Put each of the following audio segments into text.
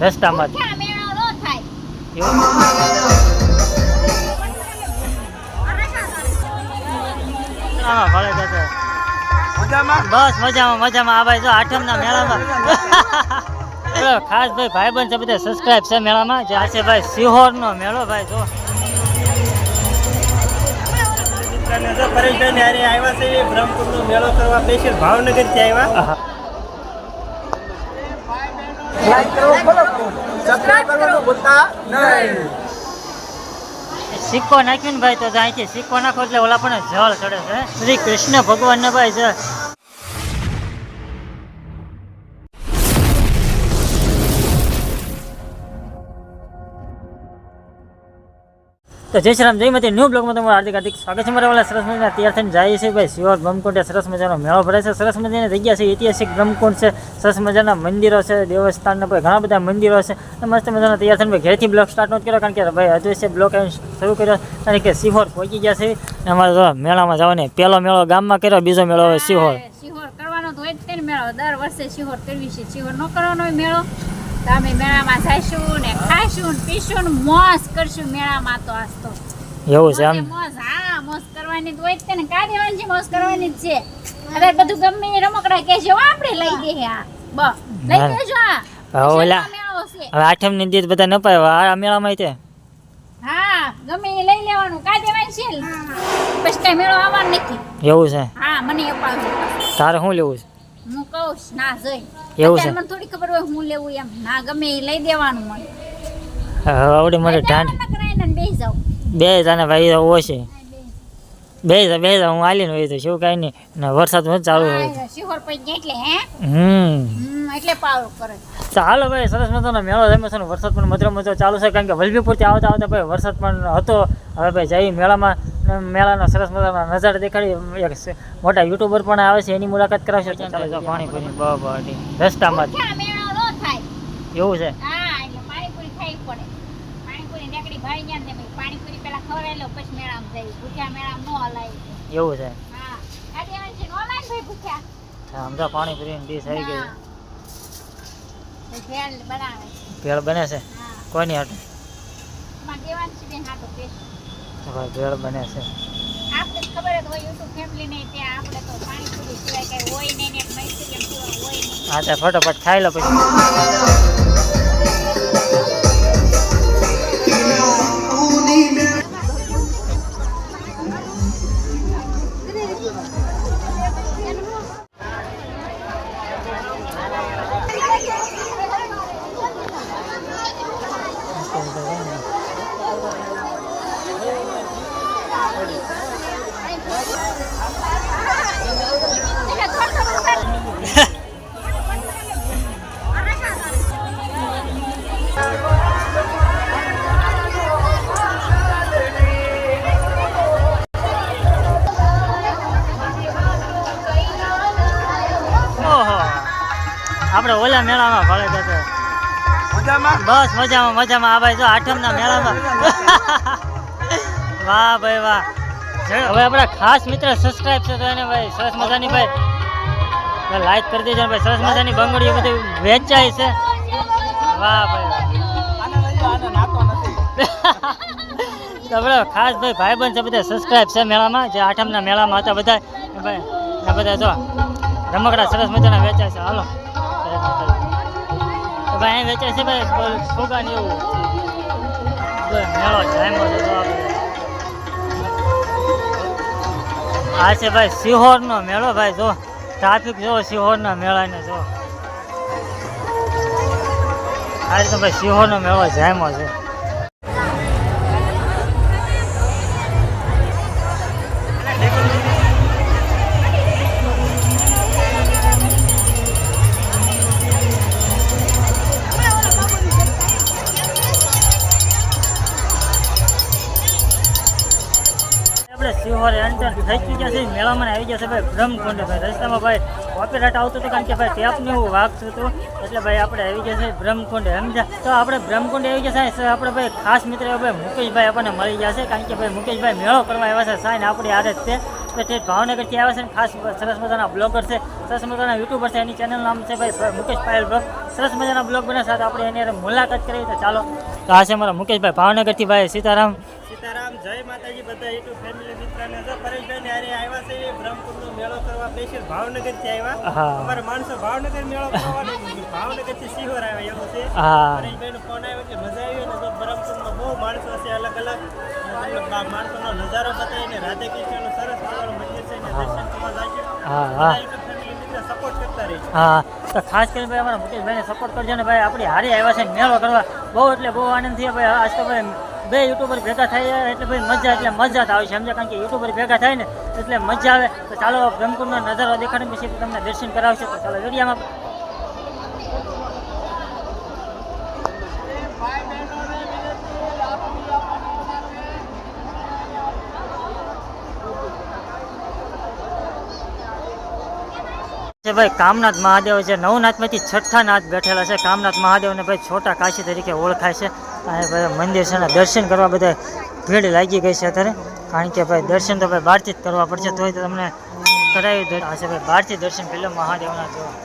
રસ્તામાં ન થાય? એવું? આમાં ભલે જતો. બસ મજામાં મજામાં. આ ભાઈ જો આઠમના મેળામાં. ખાસ ભાઈ ભાઈબંધ છે બધા સબસ્ક્રાઈબ છે મેળામાં. જે આ છે ભાઈ સિહોરનો મેળો ભાઈ જો. પરેશભાઈ આવ્યા છે બ્રહ્મપુર નો મેળો કરવા સ્પેશિયલ ભાવનગરથી આવ્યા આહા. સિક્કો નાખ્યો ને ભાઈ, તો અહીંથી સિક્કો નાખો એટલે ઓલા પણ જળ ચડે છે. શ્રી કૃષ્ણ ભગવાન ભાઈ છે. તો જય શ્રી રામ જય મતી ન્યૂ બ્લોગમાં તમારું હાર્દિક હાર્દિક સ્વાગત છે. મારા વાળા સરસ મજાના. તૈયાર થઈને જાય છે ભાઈ. શિવર બ્રહ્મકુંડે સરસ મજાનો મેળો ભરે છે. સરસ મજાની જગ્યા છે. ઐતિહાસિક બ્રહ્મકુંડ છે. સરસ મજાના મંદિરો છે. દેવસ્થાનના ભાઈ ઘણા બધા મંદિરો છે. મસ્ત મજાના તૈયાર થઈને ભાઈ ઘરેથી બ્લોગ સ્ટાર્ટ નથી કર્યો કારણ કે ભાઈ હજુ છે બ્લોગ શરૂ કર્યો. કારણ કે સિહોર પહોંચી ગયા છે. અમારે જો મેળામાં જવાની. પહેલો મેળો ગામમાં કર્યો બીજો મેળો હવે સિહોર. શિહોર કરવાનો તો હોય જ મેળો. દર વર્ષે શિહોર કરવી છે. શિહોર ન કરવાનો મેળો. તો અમે મેળામાં જઈશું ને ખાઈશું ને પીશું ને મોજ કરશું મેળામાં તો આજ તો. એવું છે આમ મોજ હા મોજ કરવાની તો હોય ને. કાઢી વાંચી મોજ કરવાની જ છે. હવે બધું ગમે એ રમકડા કહેજો આપણે લઈ દે આ. બ લઈ હા. દેજો આ. ઓલા- હવે આઠમની હવે આઠમની દીધ બધા ન પાય આ મેળામાં તે. હા ગમે એ લઈ લેવાનું. કાઢી છે પછી કઈ મેળો આવવાનો નથી. એવું છે? હા મને અપાવજો તારે શું લેવું છે? હું કહું ના જઈ. એવું છે? મને થોડી ખબર હોય હું લેવું એમ. ના ગમે એ લઈ દેવાનું મને. આવડે મને ઢાંઢ બે જાને ભાઈ હોય બે જા બે હું આલીને હોય તો શું કાંઈ નહીં. ને વરસાદ ચાલુ હોય. શિહોર પડી ગયા એટલે હે? હમ. એટલે પાવર કરે ચાલો ભાઈ સરસ મજાનો મેળો જમે છે વરસાદ પણ મધરો મધરો ચાલુ છે કારણ કે વલભીપુરથી આવતા આવતા ભાઈ વરસાદ પણ હતો. હવે ભાઈ જઈ મેળામાં મેળાનો સરસ મજાનો નજારો દેખાડી. એક મોટા યુટ્યુબર પણ આવે છે એની મુલાકાત કરાવશે ચાલો જો પાણીપુરી બાબા રસ્તામાં એવું છે? હા એટલે પાણીપુરી ખાઈ પડે. ભાઈ ને ભાઈ પાણીપુરી પેલા ખવડાવી લો પછી મેળામ જઈ ભૂખ્યા મેળામ નો હલાય. એવું છે? હા. કાઢી વાંચી નો હલાય ભાઈ ભૂખ્યા. આમ પાણીપુરી ની ડીશ આવી ગઈ. ભેળ બનાવે. ભેળ બને છે? હા. કોની હાટું? માં દેવાન છે બેન હા પેસ્ટ તો ભાઈ ભેળ બને છે. આપણે ખબર જ હોય યુટ્યુબ ફેમિલી ને ત્યાં આપણે તો પાણીપુરી સિવાય કઈ હોય નહીં ને એક એમ હોય નહીં. હા તો ફટોફટ ખાઈ લો પછી. ઓલા મેળામાં ભલે જતો બસ મજામાં મજામાં. આ ભાઈ જો આઠમના મેળામાં. વાહ ભાઈ વાહ. હવે આપણા ખાસ મિત્ર સબસ્ક્રાઇબ છે તો એને ભાઈ સરસ મજાની ભાઈ લાઈક કરી દેજો ભાઈ. સરસ મજાની બંગડીઓ બધી વેચાય છે. વાહ ભાઈ તો આપણે ખાસ ભાઈ ભાઈ બંધ છે બધા સબસ્ક્રાઇબ છે મેળામાં. જે આઠમના મેળામાં હતા બધા. ભાઈ બધા જો રમકડા સરસ મજાના વેચાય છે. હાલો. ભાઈ વેચે છે ભાઈ ફુગા ને એવું. મેળો જામ્યો છે જો આ ભાઈ સિહોરનો મેળો ભાઈ, જો. ટ્રાફિક જો સિહોરના મેળાને જો. આ રીતે ભાઈ સિહોરનો મેળો જામ્યો છે. સિહોર એન્ટર થઈ ચૂક્યા છે. મેળામાં આવી ગયા છે ભાઈ બ્રહ્મકુંડ. ભાઈ રસ્તામાં ભાઈ કોપીરાઇટ આવતું હતું કારણ કે ભાઈ ટેપને એવું વાગતું હતું. એટલે ભાઈ આપણે આવી ગયા છે બ્રહ્મકુંડ. સમજા તો આપણે બ્રહ્મકુંડ આવી ગયા છે. આપણે ભાઈ ખાસ મિત્ર ભાઈ મુકેશભાઈ આપણને મળી ગયા છે. કારણ કે ભાઈ મુકેશભાઈ મેળો કરવા આવ્યા છે. સાઈન આપણી આદત છે. મુકેશભાઈ ભાવનગરથી આવ્યા છે ને ખાસ સરસ મજાના બ્લોગર છે. સરસ મજાના યુટ્યુબર છે. એની ચેનલ નામ છે ભાઈ મુકેશ પાયલ બ્લોગ. સરસ મજાના બ્લોગ બને સાથે આપણે એની મુલાકાત કરી. તો ચાલો. તો આ છે મારા મુકેશભાઈ ભાવનગરથી ભાઈ સીતારામ. સીતારામ, જય માતાજી. બધા યુટ્યુબ ફેમિલી મિત્રને જો પરેશભાઈ ને હારે આવ્યા છે બ્રહ્મપુરનો મેળો કરવા સ્પેશિયલ ભાવનગરથી આવ્યા. અમારા માણસો ભાવનગર મેળો ભાવનગરથી સિહોર આવ્યા એવું છે. પરેશભાઈ નો ફોન આવ્યો કે મજા આવી અને જો બ્રહ્મપુરમાં બહુ માણસો છે અલગ અલગ. માણસો નો નજારો બતાવીને રાધે કૃષ્ણનું સરસ મજાનું મંદિર છે દર્શન કરવા જાય સપોર્ટ કરતા રહીશું હા. તો ખાસ કરીને ભાઈ અમારા મુકેશભાઈને સપોર્ટ કરજો ને ભાઈ. આપણી હારી આવ્યા છે મેળો કરવા. બહુ એટલે બહુ આનંદ થયો ભાઈ. આજ તો ભાઈ બે યુટ્યુબર ભેગા થાય એટલે ભાઈ મજા, એટલે મજા જ આવે છે. સમજ્યા? કારણ કે યુટ્યુબર ભેગા થાય ને, એટલે મજા આવે. તો ચાલો બ્રહ્મકુંડનો નજારો દેખાડે પછી તમને દર્શન કરાવશે. તો ચાલો, વિડીયામાં છે ભાઈ, કામનાથ મહાદેવ છે. નવનાથમાંથી છઠ્ઠા નાથ બેઠેલા છે. કામનાથ મહાદેવને ભાઈ છોટા કાશી તરીકે ઓળખાય છે. અને ભાઈ મંદિર છે ને દર્શન કરવા બધા ભીડ લાગી ગઈ છે અત્યારે. કારણ કે ભાઈ દર્શન તો ભાઈ બહારથી જ કરવા પડશે તોય તો તમને કરાવી દે આ ભાઈ બહારથી દર્શન પેલો મહાદેવના જોવા.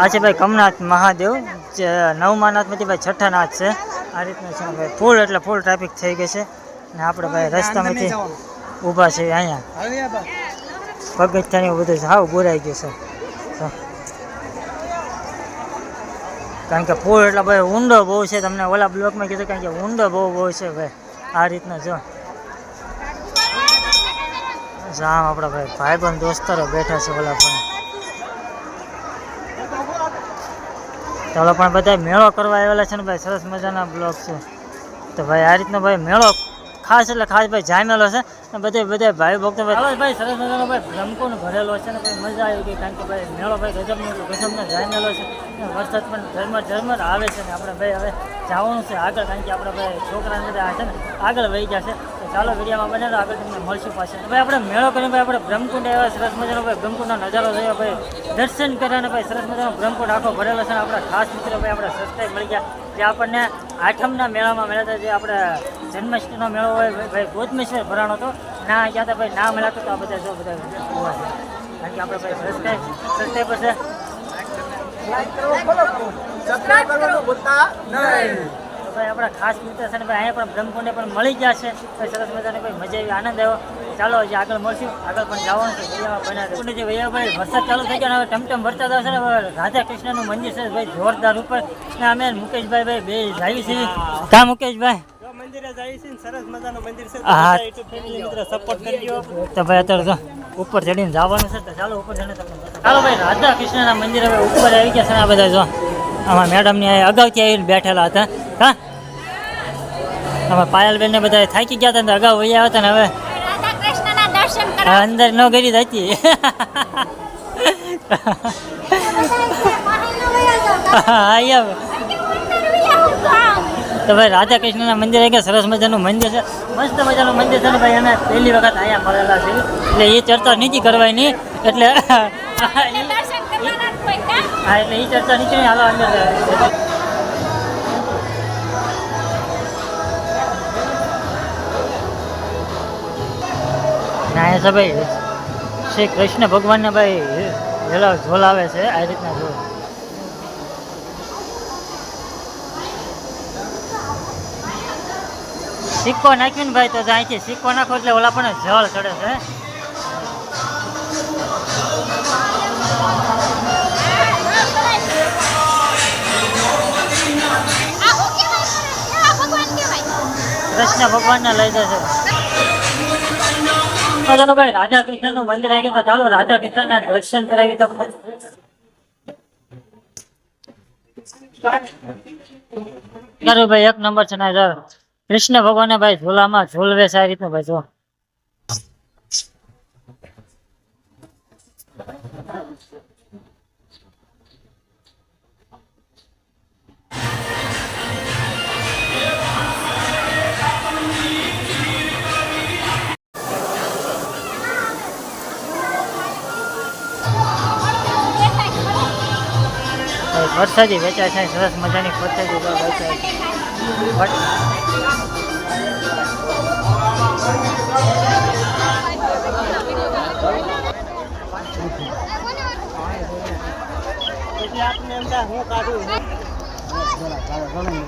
આ છે ભાઈ કમનાથ મહાદેવ જે નવમા નાથમાંથી ભાઈ છઠ્ઠા નાથ છે. આ રીતનું છે ભાઈ ફૂલ એટલે ફૂલ ટ્રાફિક થઈ ગઈ છે. ને આપણે ભાઈ રસ્તામાંથી ઊભા છે અહીંયા. પગથિયાની બધું સાવ બોરાઈ ગયું છે. કારણ કે ફૂલ એટલે ભાઈ ઊંડો બહુ છે. તમને ઓલા બ્લોકમાં કીધું કારણ કે ઊંડો બહુ બહુ છે ભાઈ. આ રીતના જો. જામ આપણા ભાઈ ભાઈબંધ દોસ્તારો બેઠા છે ઓલા પણ. ચાલો પણ બધા મેળો કરવા આવેલા છે ને ભાઈ. સરસ મજાના બ્લોક છે. તો ભાઈ આ રીતનો ભાઈ મેળો ખાસ એટલે ખાસ ભાઈ જામેલો છે. અને બધે બધે ભાઈ ભક્તો ભાઈ ભાઈ, સરસ ભાઈ બ્રહ્મકોનો ભરેલો છે ને ભાઈ મજા આવી ગઈ કારણ કે ભાઈ મેળો ભાઈ ગજબનો ગજબનો જામેલો છે. વરસાદ પણ ઝરમર ઝરમર આવે છે ને આપણે ભાઈ હવે જવાનું છે આગળ કારણ કે આપણે ભાઈ છોકરાને બધા છે ને આગળ વહી ગયા છે. તો ચાલો વિડીયામાં બને આગળ તમને મળશું પાસે ભાઈ આપણે મેળો કરીને ભાઈ આપણે બ્રહ્મકુંડ આવ્યા સરસ મજાનો ભાઈ બ્રહ્મકુંડનો નજારો થયો ભાઈ. દર્શન કર્યા ને ભાઈ સરસ મજાનો બ્રહ્મકુંડ આખો ભરેલો છે ને આપણા ખાસ મિત્રો ભાઈ આપણે સબસ્ક્રાઈબ મળી ગયા. જે આપણને આઠમના મેળામાં મળ્યા હતા, જે આપણે જન્માષ્ટમીનો મેળો હોય ભાઈ- ગોતમેશ્વર ભરાણો હતો. ના ગયા હતા ભાઈ ના મળ્યા તો આ બધા જો બધા જોવા છે કારણ કે આપણે ભાઈ રસ્તે રસ્તે પર છે. ભાઈ આપણા ખાસ મિત્ર છે ને ભાઈ અહીંયા પણ બ્રહ્મકુંડે પણ મળી ગયા છે. ભાઈ સરસ મજાની ભાઈ મજા આવી આનંદ આવ્યો. ચાલો હજી આગળ મળશું. આગળ પણ જવાનું છે. દરિયામાં બનાવે કુંડ જે ભૈયા ભાઈ વરસાદ ચાલુ થઈ ગયો અને હવે ટમટમ વરસાદ આવશે ને હવે રાધા કૃષ્ણનું મંદિર છે ભાઈ જોરદાર ઉપર. ને અમે મુકેશભાઈ ભાઈ બે જાવી છે કા મુકેશભાઈ? મંદિરે જાય છે સરસ મજાનું મંદિર છે. હા. યુટ્યુબ સપોર્ટ કરજો તો ભાઈ અત્યારે તો ઉપર ચડીને જવાનું છે તો ચાલો ઉપર ચડીને તમને ચાલો ભાઈ રાધા કૃષ્ણના મંદિર હવે ઉપર આવી ગયા છે ને આ બધા જો. આમાં મેડમની અગાઉથી આવીને બેઠેલા હતા. હા? આમાં પાયલબેન ને બધા થાકી ગયા હતા ને અગાઉ વહી આવ્યા હતા ને હવે રાધા કૃષ્ણના દર્શન આ કરવા અંદર ન ગરી હતી અહીંયા. તો ભાઈ રાધા કૃષ્ણના મંદિર આવી સરસ મજાનું મંદિર છે. મસ્ત મજાનું મંદિર છે ને ભાઈ અમે પહેલી વખત અહીંયા મળેલા છે. એટલે એ ચર્ચા નથી કરવાની એટલે કા? હા એટલે એ ચર્ચા નીચે નહીં, હાલો અંદર ના એ ભાઈ શ્રી કૃષ્ણ ભગવાનને ભાઈ વેલા ઝોલાવે છે આ રીતના જો સિક્કો નાખ્યો ને ભાઈ તો અહીંથી સિક્કો નાખો એટલે ઓલા પણ જળ ચડે છે? કેવા ભગવાન ને કૃષ્ણ ભગવાનને લઈ જશે ચાલો ભાઈ રાધા કૃષ્ણનું મંદિર આવી ગયું ચાલો રાધા કૃષ્ણના દર્શન કરાવી તો ભાઈ એક નંબર છે ને કૃષ્ણ ભગવાને ભાઈ ઝોલામાં ઝોલવે છે આ રીતનું ભાઈ જો. વરસાદી વેચાય છે સરસ મજાની વરસાદી વેચાય. છે આપને એમ હું કાઢું ઘણું